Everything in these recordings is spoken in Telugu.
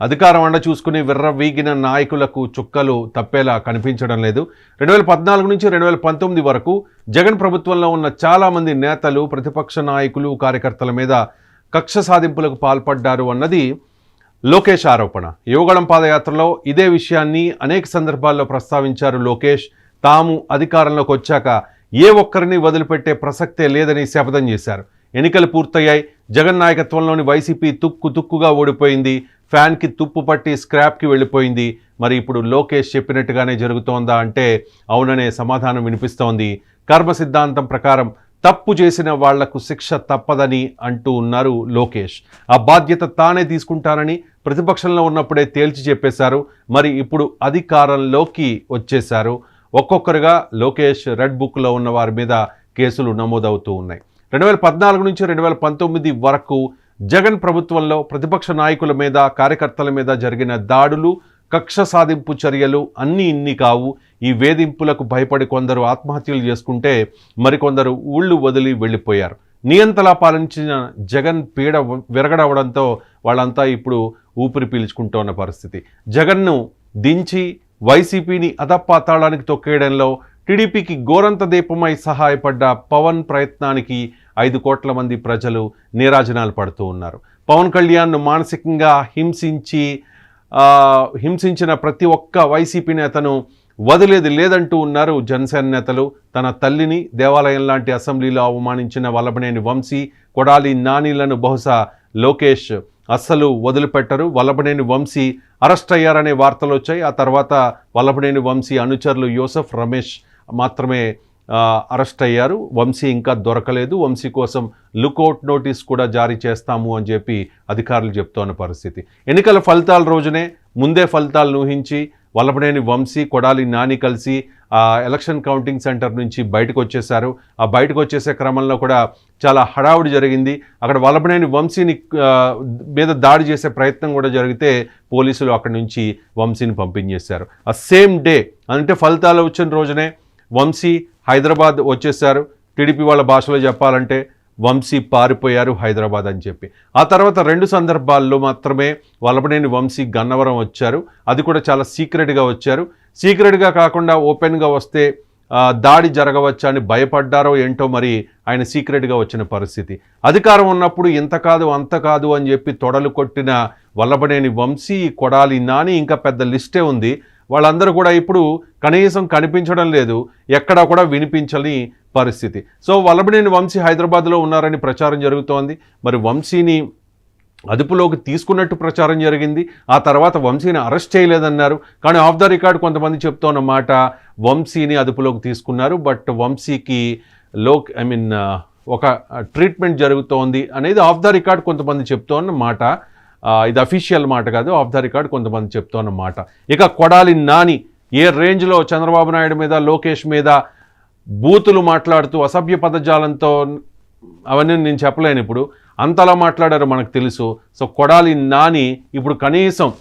అధికారం అండ చూసుకుని విర్రవీగిన నాయకులకు చుక్కలు తప్పేలా కనిపించడం లేదు. రెండు వేల పద్నాలుగు నుంచి రెండు వేల పంతొమ్మిది వరకు జగన్ ప్రభుత్వంలో ఉన్న చాలామంది నేతలు ప్రతిపక్ష నాయకులు కార్యకర్తల మీద కక్ష సాధింపులకు పాల్పడ్డారు అన్నది లోకేష్ ఆరోపణ. యువగళం పాదయాత్రలో ఇదే విషయాన్ని అనేక సందర్భాల్లో ప్రస్తావించారు లోకేష్. తాము అధికారంలోకి వచ్చాక ఏ ఒక్కరిని వదిలిపెట్టే ప్రసక్తే లేదని శపథం చేశారు. ఎన్నికలు పూర్తయ్యాయి. జగన్ నాయకత్వంలోని వైసీపీ తుక్కు తుక్కుగా ఓడిపోయింది. ఫ్యాన్కి తుప్పు పట్టి స్క్రాప్కి వెళ్ళిపోయింది. మరి ఇప్పుడు లోకేష్ చెప్పినట్టుగానే జరుగుతోందా అంటే అవుననే సమాధానం వినిపిస్తోంది. కర్మ సిద్ధాంతం ప్రకారం తప్పు చేసిన వాళ్ళకు శిక్ష తప్పదని అంటూ ఉన్నారు లోకేష్. ఆ బాధ్యత తానే తీసుకుంటానని ప్రతిపక్షంలో ఉన్నప్పుడే తేల్చి చెప్పేశారు. మరి ఇప్పుడు అధికారంలోకి వచ్చేశారు. ఒక్కొక్కరుగా లోకేష్ రెడ్ బుక్లో ఉన్న వారి మీద కేసులు నమోదవుతూ ఉన్నాయి. రెండు వేల పద్నాలుగు నుంచి రెండు వేల పంతొమ్మిది వరకు జగన్ ప్రభుత్వంలో ప్రతిపక్ష నాయకుల మీద కార్యకర్తల మీద జరిగిన దాడులు కక్ష సాధింపు చర్యలు అన్నీ ఇన్ని కావు. ఈ వేధింపులకు భయపడి కొందరు ఆత్మహత్యలు చేసుకుంటే మరికొందరు ఊళ్ళు వదిలి వెళ్ళిపోయారు. నియంతలా పాలించిన జగన్ పీడ విరగడవడంతో వాళ్ళంతా ఇప్పుడు ఊపిరి పీల్చుకుంటున్న పరిస్థితి. జగన్ను దించి వైసీపీని అధపాతాళానికి తొక్కేయడంలో టీడీపీకి గోరంత దీపమై సహాయపడ్డ పవన్ ప్రయత్నానికి ఐదు కోట్ల మంది ప్రజలు నీరాజనాలు పడుతూ ఉన్నారు. పవన్ కళ్యాణ్ను మానసికంగా హింసించి హింసించిన ప్రతి ఒక్క వైసీపీ నేతను వదిలేది లేదంటూ ఉన్నారు జనసేన నేతలు. తన తల్లిని దేవాలయం లాంటి అసెంబ్లీలో అవమానించిన వల్లభనేని వంశీ కొడాలి నానీలను బహుశా లోకేష్ అస్సలు వదిలిపెట్టరు. వల్లభనేని వంశీ అరెస్ట్ అయ్యారనే వార్తలు వచ్చాయి. ఆ తర్వాత వల్లభనేని వంశీ అనుచరులు యోసఫ్ రమేష్ మాత్రమే అరెస్ట్ అయ్యారు. వంశీ ఇంకా దొరకలేదు. వంశీ కోసం లుకౌట్ నోటీస్ కూడా జారీ చేస్తాము అని చెప్పి అధికారులు చెప్తోన్న పరిస్థితి. ఎన్నికల ఫలితాల రోజునే ముందే ఫలితాలను ఊహించి వల్లభనేని వంశీ కొడాలి నాని కలిసి ఆ ఎలక్షన్ కౌంటింగ్ సెంటర్ నుంచి బయటకు వచ్చేశారు. ఆ బయటకు వచ్చేసే క్రమంలో కూడా చాలా హడావుడి జరిగింది. అక్కడ వల్లభనేని వంశీని మీద దాడి చేసే ప్రయత్నం కూడా జరిగితే పోలీసులు అక్కడి నుంచి వంశీని పంపించేశారు. ఆ సేమ్ డే అంటే ఫలితాలు వచ్చిన రోజునే వంశీ హైదరాబాద్ వచ్చేసారు టీడీపీ వాళ్ళ భాషలో చెప్పాలంటే వంశీ పారిపోయారు హైదరాబాద్ అని చెప్పి. ఆ తర్వాత రెండు సందర్భాల్లో మాత్రమే వలపనేని వంశీ గన్నవరం వచ్చారు. అది కూడా చాలా సీక్రెట్గా వచ్చారు. సీక్రెట్గా కాకుండా ఓపెన్గా వస్తే దాడి జరగవచ్చా అని భయపడ్డారో ఏంటో మరి ఆయన సీక్రెట్గా వచ్చిన పరిస్థితి. అధికారం ఉన్నప్పుడు ఇంత కాదు అంత కాదు అని చెప్పి తొడలు కొట్టిన వల్లభనేని వంశీ కొడాలి నాని ఇంకా పెద్ద లిస్టే ఉంది. వాళ్ళందరూ కూడా ఇప్పుడు కనీసం కనిపించడం లేదు ఎక్కడా కూడా వినిపించని పరిస్థితి. సో వల్లభనేని వంశీ హైదరాబాద్లో ఉన్నారని ప్రచారం జరుగుతోంది. మరి వంశీని అదుపులోకి తీసుకున్నట్టు ప్రచారం జరిగింది. ఆ తర్వాత వంశీని అరెస్ట్ చేయలేదన్నారు. కానీ ఆఫ్ ద రికార్డ్ కొంతమంది చెప్తున్న మాట వంశీని అదుపులోకి తీసుకున్నారు. బట్ వంశీకి లోక్ ఐ మీన్ ఒక ట్రీట్మెంట్ జరుగుతోంది అనేది ఆఫ్ ద రికార్డ్ కొంతమంది చెప్తోన్న మాట. ఇది అఫీషియల్ మాట కాదు ఆఫ్ ద రికార్డ్ కొంతమంది చెప్తోన్నమాట ఇక కొడాలి నాని ఏ రేంజ్లో చంద్రబాబు నాయుడు మీద లోకేష్ మీద బూతులు మాట్లాడుతూ అసభ్య పదజాలంతో అవన్నీ నేను చెప్పలేను ఇప్పుడు. అంతలా మాట్లాడారు మనకు తెలుసు. సో కొడాలి నాని ఇప్పుడు కనీసం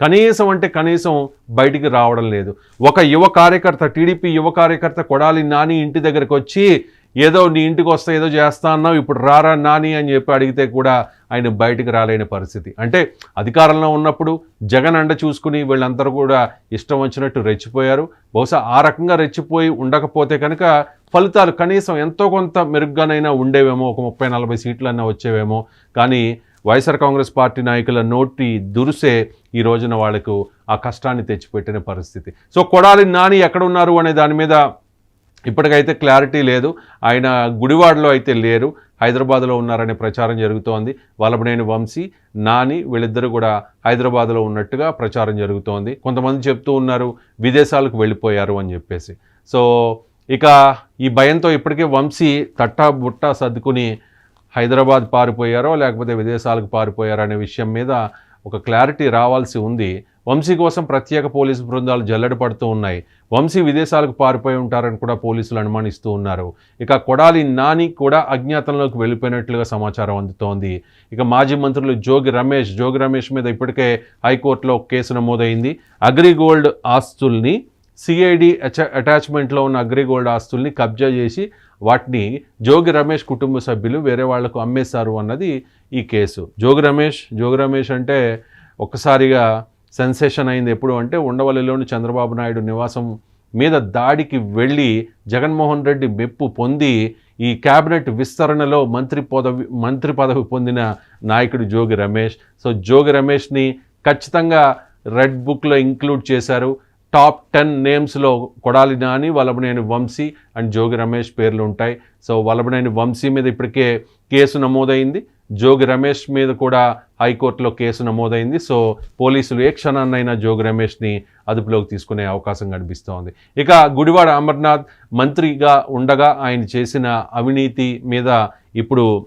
కనీసం అంటే కనీసం బయటికి రావడం లేదు. ఒక యువ కార్యకర్త టీడీపీ యువ కార్యకర్త కొడాలి నాని ఇంటి దగ్గరకు వచ్చి ఏదో నీ ఇంటికి వస్తే ఏదో చేస్తా అన్నావు ఇప్పుడు రారా నాని అని చెప్పి అడిగితే కూడా ఆయన బయటికి రాలేని పరిస్థితి. అంటే అధికారంలో ఉన్నప్పుడు జగన్ అండ చూసుకుని వీళ్ళందరూ కూడా ఇష్టం వచ్చినట్టు రెచ్చిపోయారు. బహుశా ఆ రకంగా రెచ్చిపోయి ఉండకపోతే కనుక ఫలితాలు కనీసం ఎంతో కొంత మెరుగ్గానైనా ఉండేవేమో ఒక ముప్పై నలభై సీట్లన్నా వచ్చేవేమో. కానీ వైఎస్ఆర్ కాంగ్రెస్ పార్టీ నాయకుల నోటి దురుసే ఈ రోజున వాళ్ళకు ఆ కష్టాన్ని తెచ్చిపెట్టిన పరిస్థితి. సో కొడాలి నాని ఎక్కడ ఉన్నారు అనే దాని మీద ఇప్పటికైతే క్లారిటీ లేదు. ఆయన గుడివాడలో అయితే లేరు. హైదరాబాద్లో ఉన్నారనే ప్రచారం జరుగుతోంది. వల్లభనేని వంశీ నాని వీళ్ళిద్దరూ కూడా హైదరాబాద్లో ఉన్నట్టుగా ప్రచారం జరుగుతోంది. కొంతమంది చెప్తూ ఉన్నారు విదేశాలకు వెళ్ళిపోయారు అని చెప్పేసి. సో ఇక ఈ భయంతో ఇప్పటికే వంశీ తట్టా బుట్టా సర్దుకుని హైదరాబాద్ పారిపోయారో లేకపోతే విదేశాలకు పారిపోయారో అనే విషయం మీద ఒక క్లారిటీ రావాల్సి ఉంది. వంశీ కోసం ప్రత్యేక పోలీసు బృందాలు జల్లడి పడుతూ ఉన్నాయి. వంశీ విదేశాలకు పారిపోయి ఉంటారని కూడా పోలీసులు అనుమానిస్తూ ఉన్నారు. ఇక కొడాలి నాని కూడా అజ్ఞాతంలోకి వెళ్ళిపోయినట్లుగా సమాచారం అందుతోంది. ఇక మాజీ మంత్రులు జోగి రమేష్ జోగి రమేష్ మీద ఇప్పటికే హైకోర్టులో కేసు నమోదైంది. అగ్రిగోల్డ్ ఆస్తుల్ని సిఐడి అటాచ్మెంట్లో ఉన్న అగ్రిగోల్డ్ ఆస్తుల్ని కబ్జా చేసి వాటిని జోగి రమేష్ కుటుంబ సభ్యులు వేరే వాళ్ళకు అమ్మేశారు అన్నది ఈ కేసు. జోగి రమేష్ జోగి రమేష్ అంటే ఒక్కసారిగా సెన్సేషన్ అయింది ఎప్పుడు అంటే ఉండవల్లిలోని చంద్రబాబు నాయుడు నివాసం మీద దాడికి వెళ్ళి జగన్మోహన్ రెడ్డి మెప్పు పొంది ఈ క్యాబినెట్ విస్తరణలో మంత్రి పదవి మంత్రి పదవి పొందిన నాయకుడు జోగి రమేష్. సో జోగి రమేష్ని ఖచ్చితంగా రెడ్ బుక్లో ఇంక్లూడ్ చేశారు. టాప్ టెన్ నేమ్స్లో కొడాలి నాని వల్లభనేని వంశీ అండ్ జోగి రమేష్ పేర్లు ఉంటాయి. సో వల్లభనేని వంశీ మీద ఇప్పటికే కేసు నమోదైంది. జోగి రమేష్ మీద కూడా హైకోర్టులో కేసు నమోదైంది. సో పోలీసులు ఏ క్షణాన్నైనా జోగి రమేష్ని అదుపులోకి తీసుకునే అవకాశం కనిపిస్తోంది. ఇక గుడివాడ అమర్నాథ్ మంత్రిగా ఉండగా ఆయన చేసిన అవినీతి మీద ఇప్పుడు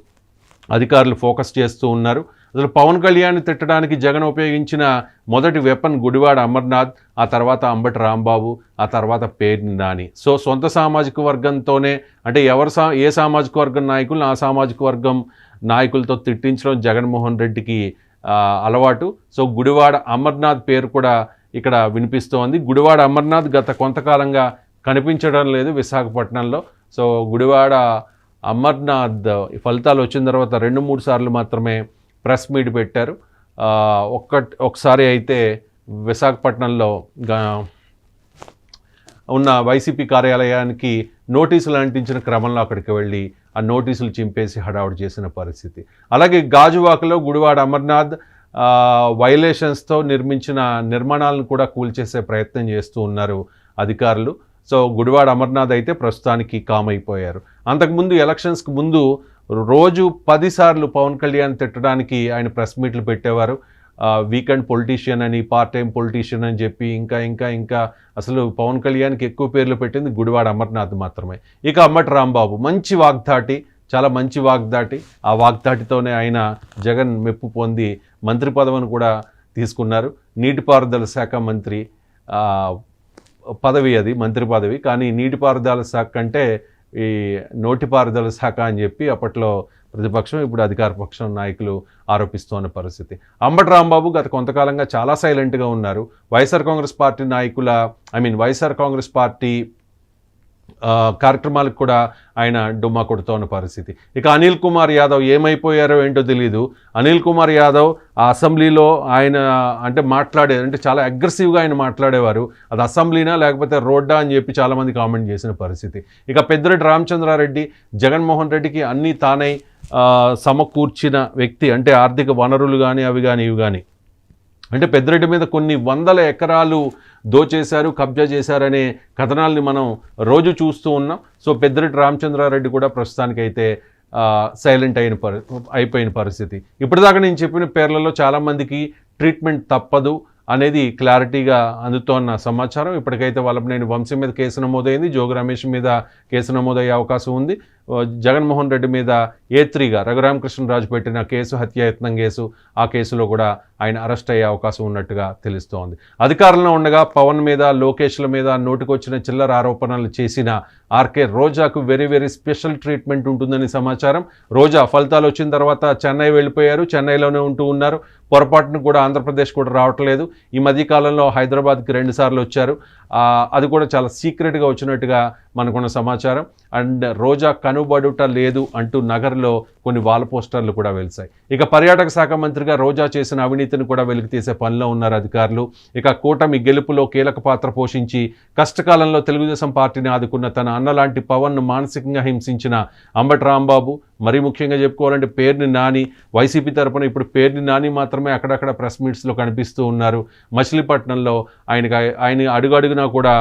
అధికారులు ఫోకస్ చేస్తూ ఉన్నారు. అసలు పవన్ కళ్యాణ్ తిట్టడానికి జగన్ ఉపయోగించిన మొదటి వెపన్ గుడివాడ అమర్నాథ్ ఆ తర్వాత అంబటి రాంబాబు ఆ తర్వాత పేరుని నాని. సో సొంత సామాజిక వర్గంతోనే అంటే ఎవరు సా ఏ సామాజిక వర్గం నాయకులు ఆ సామాజిక వర్గం నాయకులతో తిట్టించడం జగన్మోహన్ రెడ్డికి అలవాటు. సో గుడివాడ అమర్నాథ్ పేరు కూడా ఇక్కడ వినిపిస్తోంది. గుడివాడ అమర్నాథ్ గత కొంతకాలంగా కనిపించడం లేదు విశాఖపట్నంలో. సో గుడివాడ అమర్నాథ్ ఫలితాలు వచ్చిన తర్వాత రెండు మూడు సార్లు మాత్రమే ప్రెస్ మీట్ పెట్టారు. ఒక్క ఒకసారి అయితే విశాఖపట్నంలో ఉన్న వైసీపీ కార్యాలయానికి నోటీసులు అంటించిన క్రమంలో అక్కడికి వెళ్ళి ఆ నోటీసులు చింపేసి హడావుడు చేసిన పరిస్థితి. అలాగే గాజువాకలో గుడివాడ అమర్నాథ్ వైలేషన్స్తో నిర్మించిన నిర్మాణాలను కూడా కూల్చేసే ప్రయత్నం చేస్తూ ఉన్నారు అధికారులు. సో గుడివాడ అమర్నాథ్ అయితే ప్రస్తుతానికి కామ్ అయిపోయారు అంతకుముందు ఎలక్షన్స్కి ముందు రోజు పదిసార్లు పవన్ కళ్యాణ్ తిట్టడానికి ఆయన ప్రెస్ మీట్లు పెట్టేవారు. వీకెండ్ పొలిటీషియన్ అని పార్ట్ టైం పొలిటీషియన్ అని చెప్పి ఇంకా ఇంకా ఇంకా అసలు పవన్ కళ్యాణ్కి ఎక్కువ పేర్లు పెట్టింది గుడివాడ అమర్నాథ్ మాత్రమే. ఇక అమ్మటి రాంబాబు మంచి వాగ్దాటి చాలా మంచి వాగ్దాటి. ఆ వాగ్దాటితోనే ఆయన జగన్ మెప్పు పొంది మంత్రి పదవిని కూడా తీసుకున్నారు. నీటిపారుదల శాఖ మంత్రి పదవి అది మంత్రి పదవి. కానీ నీటిపారుదల శాఖ కంటే ఈ నోటిపారుదల శాఖ అని చెప్పి అప్పట్లో ప్రతిపక్షం ఇప్పుడు అధికార పక్షం నాయకులు ఆరోపిస్తున్న పరిస్థితి. అంబటి రాంబాబు గత కొంతకాలంగా చాలా సైలెంట్గా ఉన్నారు. వైఎస్ఆర్ కాంగ్రెస్ పార్టీ నాయకుల I mean YSR Congress party కార్యక్రమాలకు కూడా ఆయన డుమ్మా కొడుతోన్న పరిస్థితి. ఇక అనిల్ కుమార్ యాదవ్ ఏమైపోయారో ఏంటో తెలియదు అనిల్ కుమార్ యాదవ్ ఆ అసెంబ్లీలో ఆయన అంటే మాట్లాడే అంటే చాలా అగ్రెసివ్గా ఆయన మాట్లాడేవారు. అది అసెంబ్లీనా లేకపోతే రోడ్డా అని చెప్పి చాలామంది కామెంట్ చేసిన పరిస్థితి. ఇక పెద్దిరెడ్డి రామచంద్రారెడ్డి జగన్మోహన్ రెడ్డికి అన్నీ తానై సమకూర్చిన వ్యక్తి అంటే ఆర్థిక వనరులు కానీ అవి కానీ ఇవి కానీ అంటే పెద్దరెడ్డి మీద కొన్ని వందల ఎకరాలు దోచేశారు కబ్జా చేశారనే కథనాల్ని మనం రోజు చూస్తూ ఉన్నాం. సో పెద్దిరెడ్డి రామచంద్రారెడ్డి కూడా ప్రస్తుతానికైతే సైలెంట్ అయిన పరి అయిపోయిన పరిస్థితి. ఇప్పటిదాకా నేను చెప్పిన పేర్లలో చాలామందికి ట్రీట్మెంట్ తప్పదు అనేది క్లారిటీగా అందుతోన్న సమాచారం. ఇప్పటికైతే వల్లభనేని వంశీ మీద కేసు నమోదైంది జోగి రమేష్ మీద కేసు నమోదయ్యే అవకాశం ఉంది. జగన్మోహన్ రెడ్డి మీద ఏ త్రీగా రఘురామకృష్ణరాజు పెట్టిన కేసు హత్యాయత్నం కేసు ఆ కేసులో కూడా ఆయన అరెస్ట్ అయ్యే అవకాశం ఉన్నట్టుగా తెలుస్తోంది. అధికారంలో ఉండగా పవన్ మీద లోకేష్ల మీద నోటికొచ్చిన చిల్లర ఆరోపణలు చేసిన ఆర్కే రోజాకు వెరీ వెరీ స్పెషల్ ట్రీట్మెంట్ ఉంటుందని సమాచారం. రోజా ఫలితాలు వచ్చిన తర్వాత చెన్నై వెళ్ళిపోయారు. చెన్నైలోనే ఉంటూ ఉన్నారు. పొరపాటును కూడా ఆంధ్రప్రదేశ్ కూడా రావట్లేదు. ఈ మధ్యకాలంలో హైదరాబాద్కి రెండుసార్లు వచ్చారు. అది కూడా చాలా సీక్రెట్గా వచ్చినట్టుగా మనకున్న సమాచారం. అండ్ రోజా కనుబడుట లేదు అంటూ నగర్లో కొన్ని వాల్ పోస్టర్లు కూడా వెలిసాయి ఇక పర్యాటక శాఖ మంత్రిగా రోజా చేసిన అవినీతిని కూడా వెలికి తీసే పనిలో ఉన్నారు అధికారులు. ఇక కూటమి గెలుపులో కీలక పాత్ర పోషించి కష్టకాలంలో తెలుగుదేశం పార్టీని ఆదుకున్న తన అన్నలాంటి పవన్ను మానసికంగా హింసించిన అంబటి రాంబాబు మరీ ముఖ్యంగా చెప్పుకోవాలంటే పేరుని నాని వైసీపీ తరపున ఇప్పుడు పేరుని నాని మాత్రమే అక్కడక్కడ ప్రెస్ మీట్స్లో కనిపిస్తూ ఉన్నారు. మచిలీపట్నంలో ఆయనకి ఆయన అడుగడుగునా కూడా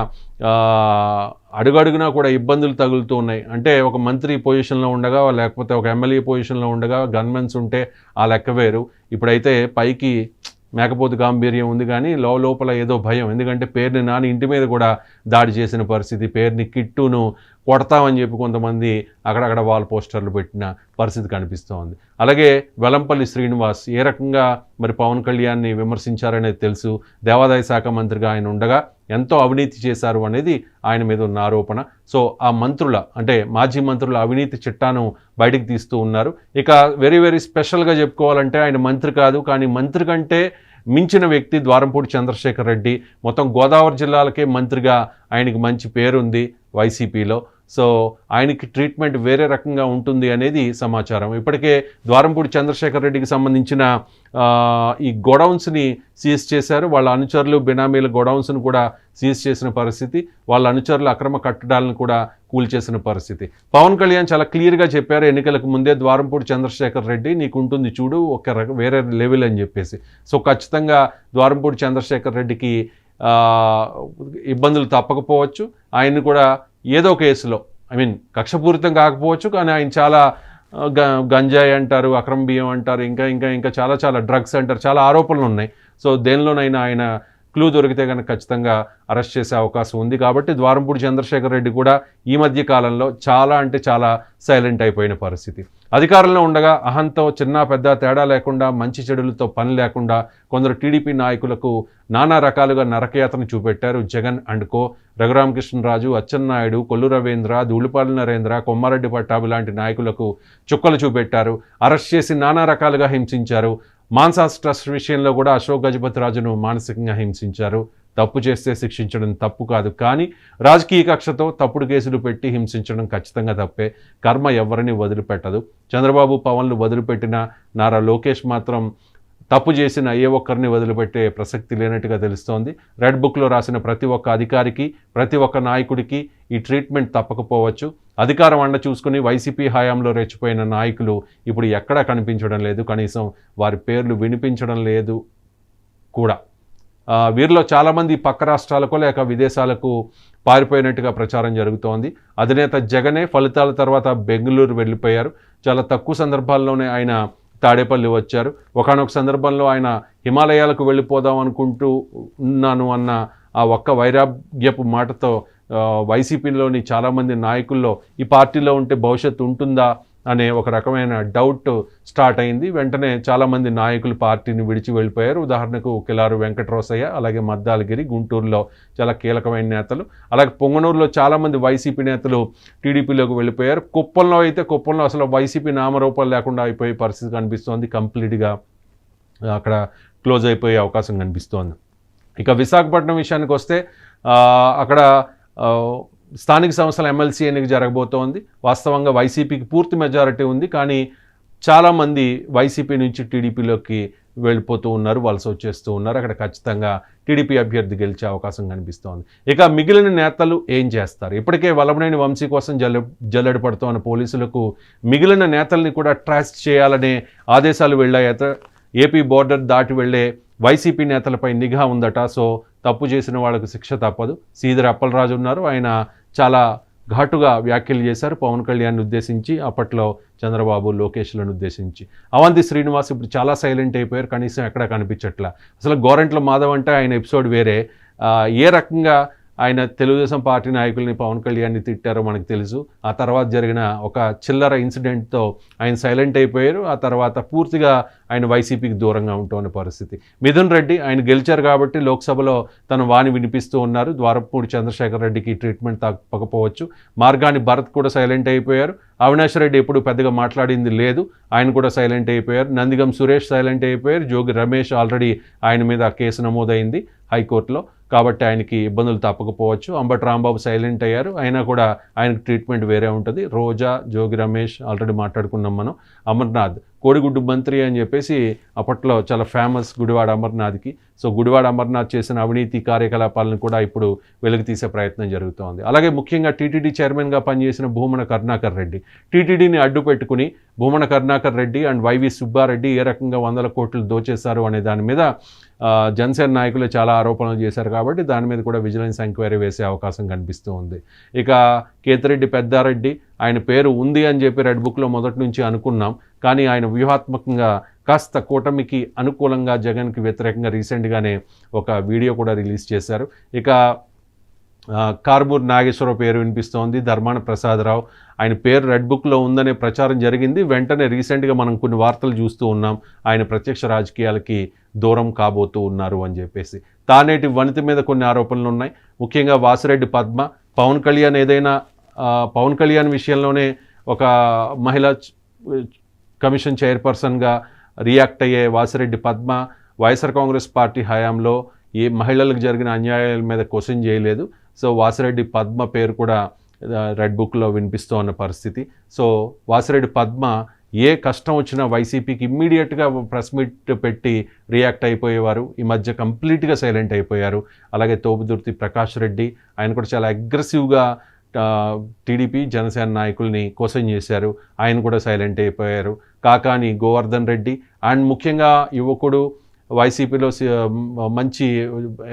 అడుగడుగునా కూడా ఇబ్బందులు తగులుతూ ఉన్నాయి. అంటే ఒక మంత్రి పొజిషన్లో ఉండగా లేకపోతే ఒక ఎమ్మెల్యే పొజిషన్లో ఉండగా గన్మెన్స్ ఉంటే ఆ లెక్క వేరు. ఇప్పుడైతే పైకి మేకపోతు గాంభీర్యం ఉంది కానీ లో లోపల ఏదో భయం. ఎందుకంటే పేరుని నాని ఇంటి మీద కూడా దాడి చేసిన పరిస్థితి పేరుని కిట్టును కొడతామని చెప్పి కొంతమంది అక్కడక్కడ వాల్ పోస్టర్లు పెట్టిన పరిస్థితి కనిపిస్తోంది. అలాగే వెలంపల్లి శ్రీనివాస్ ఏ రకంగా మరి పవన్ కళ్యాణ్ని విమర్శించారనేది తెలుసు. దేవాదాయ శాఖ మంత్రిగా ఆయన ఉండగా ఎంతో అవినీతి చేశారు అనేది ఆయన మీద ఉన్న ఆరోపణ. సో ఆ మంత్రుల అంటే మాజీ మంత్రుల అవినీతి చిట్టాను బయటికి తీస్తూ ఉన్నారు. ఇక వెరీ వెరీ స్పెషల్గా చెప్పుకోవాలంటే ఆయన మంత్రి కాదు కానీ మంత్రి కంటే మించిన వ్యక్తి ద్వారంపూడి చంద్రశేఖర్ రెడ్డి. మొత్తం గోదావరి జిల్లాలకే మంత్రిగా ఆయనకి మంచి పేరుంది వైసీపీలో. సో ఆయనకి ట్రీట్మెంట్ వేరే రకంగా ఉంటుంది అనేది సమాచారం. ఇప్పటికే ద్వారంపూడి చంద్రశేఖర్ రెడ్డికి సంబంధించిన ఈ గొడౌన్స్ని సీజ్ చేశారు. వాళ్ళ అనుచరులు బినామీల గొడౌన్స్ను కూడా సీజ్ చేసిన పరిస్థితి. వాళ్ళ అనుచరులు అక్రమ కట్టడాలను కూడా కూల్చేసిన పరిస్థితి. పవన్ కళ్యాణ్ చాలా క్లియర్గా చెప్పారు ఎన్నికలకు ముందే ద్వారంపూడి చంద్రశేఖర్ రెడ్డి నీకు ఉంటుంది చూడు ఒక రక వేరే లెవెల్ అని చెప్పేసి. సో ఖచ్చితంగా ద్వారంపూడి చంద్రశేఖర్ రెడ్డికి ఇబ్బందులు తప్పకపోవచ్చు. ఆయన్ని కూడా ఏదో కేసులో. ఐ మీన్ కక్షపూరితం కాకపోవచ్చు కానీ ఆయన చాలా గ- గంజాయి అంటారు అక్రమ బియ్యం అంటారు ఇంకా ఇంకా ఇంకా చాలా చాలా డ్రగ్స్ అంటారు చాలా ఆరోపణలు ఉన్నాయి. సో దేనిలోనైనా ఆయన క్లూ దొరికితే కనుక ఖచ్చితంగా అరెస్ట్ చేసే అవకాశం ఉంది కాబట్టి ద్వారంపూడి చంద్రశేఖర్ రెడ్డి కూడా ఈ మధ్య కాలంలో చాలా అంటే చాలా సైలెంట్ అయిపోయిన పరిస్థితి. అధికారంలో ఉండగా అహంతో చిన్న పెద్ద తేడా లేకుండా మంచి చెడులతో పని లేకుండా కొందరు టీడీపీ నాయకులకు నానా రకాలుగా నరకయాత్రను చూపెట్టారు జగన్ అండ్ కో. రఘురామకృష్ణరాజు అచ్చెన్నాయుడు కొల్లు రవీంద్ర ధూళిపాలి నరేంద్ర కొమ్మారెడ్డి పట్టాభి లాంటి నాయకులకు చుక్కలు చూపెట్టారు. అరెస్ట్ చేసి నానా రకాలుగా హింసించారు. మాన్సాస్ ట్రస్ట్ విషయంలో కూడా అశోక్ గజపతి రాజును మానసికంగా హింసించారు. తప్పు చేస్తే శిక్షించడం తప్పు కాదు. కానీ రాజకీయ కక్షతో తప్పుడు కేసులు పెట్టి హింసించడం ఖచ్చితంగా తప్పే. కర్మ ఎవరిని వదిలిపెట్టదు. చంద్రబాబు పవన్లు వదిలిపెట్టిన నారా లోకేష్ మాత్రం తప్పు చేసిన ఏ ఒక్కరిని వదిలిపెట్టే ప్రసక్తి లేనట్టుగా తెలుస్తోంది. రెడ్ బుక్లో రాసిన ప్రతి ఒక్క అధికారికి ప్రతి ఒక్క నాయకుడికి ఈ ట్రీట్మెంట్ తప్పకపోవచ్చు. అధికారం అండ చూసుకుని వైసీపీ హయాంలో రెచ్చిపోయిన నాయకులు ఇప్పుడు ఎక్కడా కనిపించడం లేదు. కనీసం వారి పేర్లు వినిపించడం లేదు కూడా. వీరిలో చాలామంది పక్క రాష్ట్రాలకు లేక విదేశాలకు పారిపోయినట్టుగా ప్రచారం జరుగుతోంది. అధినేత జగనే ఫలితాల తర్వాత బెంగళూరు వెళ్ళిపోయారు. చాలా తక్కువ సందర్భాల్లోనే ఆయన తాడేపల్లి వచ్చారు. ఒకనొక సందర్భంలో ఆయన హిమాలయాలకు వెళ్ళిపోదాం అనుకుంటూ ఉన్నాను అన్న ఆ ఒక్క వైరాగ్యపు మాటతో వైసీపీలోని చాలామంది నాయకుల్లో ఈ పార్టీలో ఉంటే భవిష్యత్తు ఉంటుందా అనే ఒక రకమైన డౌట్ స్టార్ట్ అయింది. వెంటనే చాలామంది నాయకులు పార్టీని విడిచి వెళ్ళిపోయారు. ఉదాహరణకు కిలారు వెంకటరోసయ్య అలాగే మద్దాలగిరి గుంటూరులో చాలా కీలకమైన నేతలు అలాగే పొంగనూరులో చాలామంది వైసీపీ నేతలు టీడీపీలోకి వెళ్ళిపోయారు. కుప్పంలో అయితే కుప్పంలో అసలు వైసీపీ నామరూపాలు లేకుండా అయిపోయే పరిస్థితి కనిపిస్తోంది. కంప్లీట్గా అక్కడ క్లోజ్ అయిపోయే అవకాశం కనిపిస్తోంది. ఇక విశాఖపట్నం విషయానికి వస్తే అక్కడ స్థానిక సంస్థల ఎమ్మెల్సీ ఎన్నిక జరగబోతోంది. వాస్తవంగా వైసీపీకి పూర్తి మెజారిటీ ఉంది కానీ చాలామంది వైసీపీ నుంచి టీడీపీలోకి వెళ్ళిపోతూ ఉన్నారు వలస వచ్చేస్తూ ఉన్నారు. అక్కడ ఖచ్చితంగా టీడీపీ అభ్యర్థి గెలిచే అవకాశం కనిపిస్తోంది. ఇక మిగిలిన నేతలు ఏం చేస్తారు? ఇప్పటికే వలమనేని వంశీ కోసం జల్ల జల్లెడ పడుతున్న పోలీసులకు మిగిలిన నేతల్ని కూడా ట్రాస్ చేయాలనే ఆదేశాలు వెళ్ళాయట ఏపీ బోర్డర్ దాటి వెళ్ళే వైసీపీ నేతలపై నిఘా ఉందట. సో తప్పు చేసిన వాళ్ళకు శిక్ష తప్పదు. సీదర్ అప్పలరాజు ఉన్నారు. ఆయన చాలా ఘాటుగా వ్యాఖ్యలు చేశారు. పవన్ కళ్యాణ్ ఉద్దేశించి అప్పట్లో చంద్రబాబు లోకేష్లను ఉద్దేశించి. అవంతి శ్రీనివాస్ ఇప్పుడు చాలా సైలెంట్ అయిపోయారు. కనీసం ఎక్కడ కనిపించట్లా. అసలు గోరంట్ల మాధవ్ అంటే ఆయన ఎపిసోడ్ వేరే. ఏ రకంగా ఆయన తెలుగుదేశం పార్టీ నాయకుల్ని పవన్ కళ్యాణ్ని తిట్టారో మనకు తెలుసు. ఆ తర్వాత జరిగిన ఒక చిల్లర ఇన్సిడెంట్తో ఆయన సైలెంట్ అయిపోయారు. ఆ తర్వాత పూర్తిగా ఆయన వైసీపీకి దూరంగా ఉంటున్న పరిస్థితి. మిథున్ రెడ్డి ఆయన గెలిచారు కాబట్టి లోక్సభలో తన వాణి వినిపిస్తూ ఉన్నారు. ద్వారపూడి చంద్రశేఖర్ రెడ్డికి ట్రీట్మెంట్ తప్పకపోవచ్చు మార్గాని భరత్ కూడా సైలెంట్ అయిపోయారు. అవినాష్ రెడ్డి ఎప్పుడు పెద్దగా మాట్లాడింది లేదు. ఆయన కూడా సైలెంట్ అయిపోయారు. నందిగం సురేష్ సైలెంట్ అయిపోయారు. జోగి రమేష్ ఆల్రెడీ ఆయన మీద కేసు నమోదైంది హైకోర్టులో. కాబట్టి ఆయనకి ఇబ్బందులు తప్పకపోవచ్చు. అంబటి రాంబాబు సైలెంట్ అయ్యారు. అయినా కూడా ఆయనకు ట్రీట్మెంట్ వేరే ఉంటుంది. రోజా జోగి రమేష్ ఆల్రెడీ మాట్లాడుకున్నాం మనం. అమర్నాథ్ కోడిగుడ్డు మంత్రి అని చెప్పేసి అప్పట్లో చాలా ఫేమస్ గుడివాడ అమర్నాథ్కి. సో గుడివాడ అమర్నాథ్ చేసిన అవినీతి కార్యకలాపాలను కూడా ఇప్పుడు వెలుగు తీసే ప్రయత్నం జరుగుతోంది. అలాగే ముఖ్యంగా టీటీడీ చైర్మన్గా పనిచేసిన భూమన కరుణాకర్ రెడ్డి. టీటీడీని అడ్డు పెట్టుకుని భూమన కరుణాకర్ రెడ్డి అండ్ వైవి సుబ్బారెడ్డి ఏ రకంగా వందల కోట్లు దోచేశారు అనే దాని మీద జనసేన నాయకులు చాలా ఆరోపణలు చేశారు కాబట్టి దాని మీద కూడా విజిలెన్స్ ఎంక్వైరీ వేసే అవకాశం కనిపిస్తూ ఉంది. ఇక కేతిరెడ్డి పెద్దారెడ్డి ఆయన పేరు ఉంది అని చెప్పి రెడ్ బుక్లో మొదటి నుంచి అనుకున్నాం. కానీ ఆయన వ్యూహాత్మకంగా కాస్త కూటమికి అనుకూలంగా జగన్కి వ్యతిరేకంగా రీసెంట్గానే ఒక వీడియో కూడా రిలీజ్ చేశారు. ఇక కార్బూర్ నాగేశ్వర నాగేశ్వరరావు పేరు వినిపిస్తోంది. ధర్మాన ప్రసాదరావు. ఆయన పేరు రెడ్ బుక్లో ఉందనే ప్రచారం జరిగింది. వెంటనే రీసెంట్గా మనం కొన్ని వార్తలు చూస్తూ ఉన్నాం. ఆయన ప్రత్యక్ష రాజకీయాలకి దూరం కాబోతూ ఉన్నారు అని చెప్పేసి. తానేటి వనిత మీద కొన్ని ఆరోపణలు ఉన్నాయి. ముఖ్యంగా వాసిరెడ్డి పద్మ పవన్ కళ్యాణ్ ఏదైనా పవన్ కళ్యాణ్ విషయంలోనే ఒక మహిళా కమిషన్ చైర్పర్సన్గా రియాక్ట్ అయ్యే Vasireddy Padma YSR Congress party హయాంలో ఏ మహిళలకు జరిగిన అన్యాయాల మీద క్వశ్చన్ చేయలేదు. సో వాసిరెడ్డి పద్మ పేరు కూడా రెడ్ బుక్లో వినిపిస్తూ ఉన్న పరిస్థితి. సో వాసిరెడ్డి పద్మ ఏ కష్టం వచ్చినా వైసీపీకి ఇమ్మీడియట్గా ప్రెస్ మీట్ పెట్టి రియాక్ట్ అయిపోయేవారు. ఈ మధ్య కంప్లీట్గా సైలెంట్ అయిపోయారు. అలాగే తోపుదుర్తి ప్రకాష్ రెడ్డి ఆయన కూడా చాలా అగ్రెసివ్గా టీడీపీ జనసేన నాయకుల్ని కోసం చేశారు. ఆయన కూడా సైలెంట్ అయిపోయారు. కాకాని గోవర్ధన్ రెడ్డి అండ్ ముఖ్యంగా యువకుడు వైసీపీలో మంచి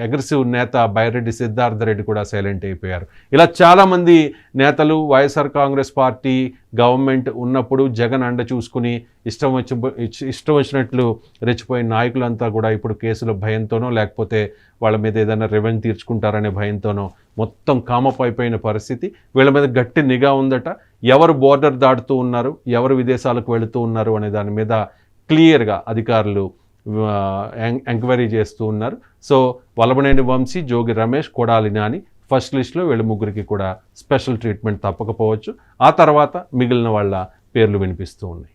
అగ్రెసివ్ నేత బైరెడ్డి సిద్ధార్థ రెడ్డి కూడా సైలెంట్ అయిపోయారు. ఇలా చాలామంది నేతలు వైఎస్ఆర్ కాంగ్రెస్ పార్టీ గవర్నమెంట్ ఉన్నప్పుడు జగన్ అండ చూసుకుని ఇష్టం వచ్చి ఇష్టం వచ్చినట్లు రెచ్చిపోయిన నాయకులంతా కూడా ఇప్పుడు కేసుల భయంతోనో లేకపోతే వాళ్ళ మీద ఏదైనా రెవెన్యూ తీర్చుకుంటారనే భయంతోనో మొత్తం కామప్ అయిపోయిన పరిస్థితి. వీళ్ళ మీద గట్టి నిఘా ఉందట. ఎవరు బోర్డర్ దాటుతూ ఉన్నారు? ఎవరు విదేశాలకు వెళుతూ ఉన్నారు? అనే దాని మీద క్లియర్గా అధికారులు ఎంక్వైరీ చేస్తూ ఉన్నారు. సో వలబనేని వంశీ జోగి రమేష్ కొడాలి నాని ఫస్ట్ లిస్ట్లో వీళ్ళ ముగ్గురికి కూడా స్పెషల్ ట్రీట్మెంట్ తప్పకపోవచ్చు. ఆ తర్వాత మిగిలిన వాళ్ళ పేర్లు వినిపిస్తూ ఉన్నాయి.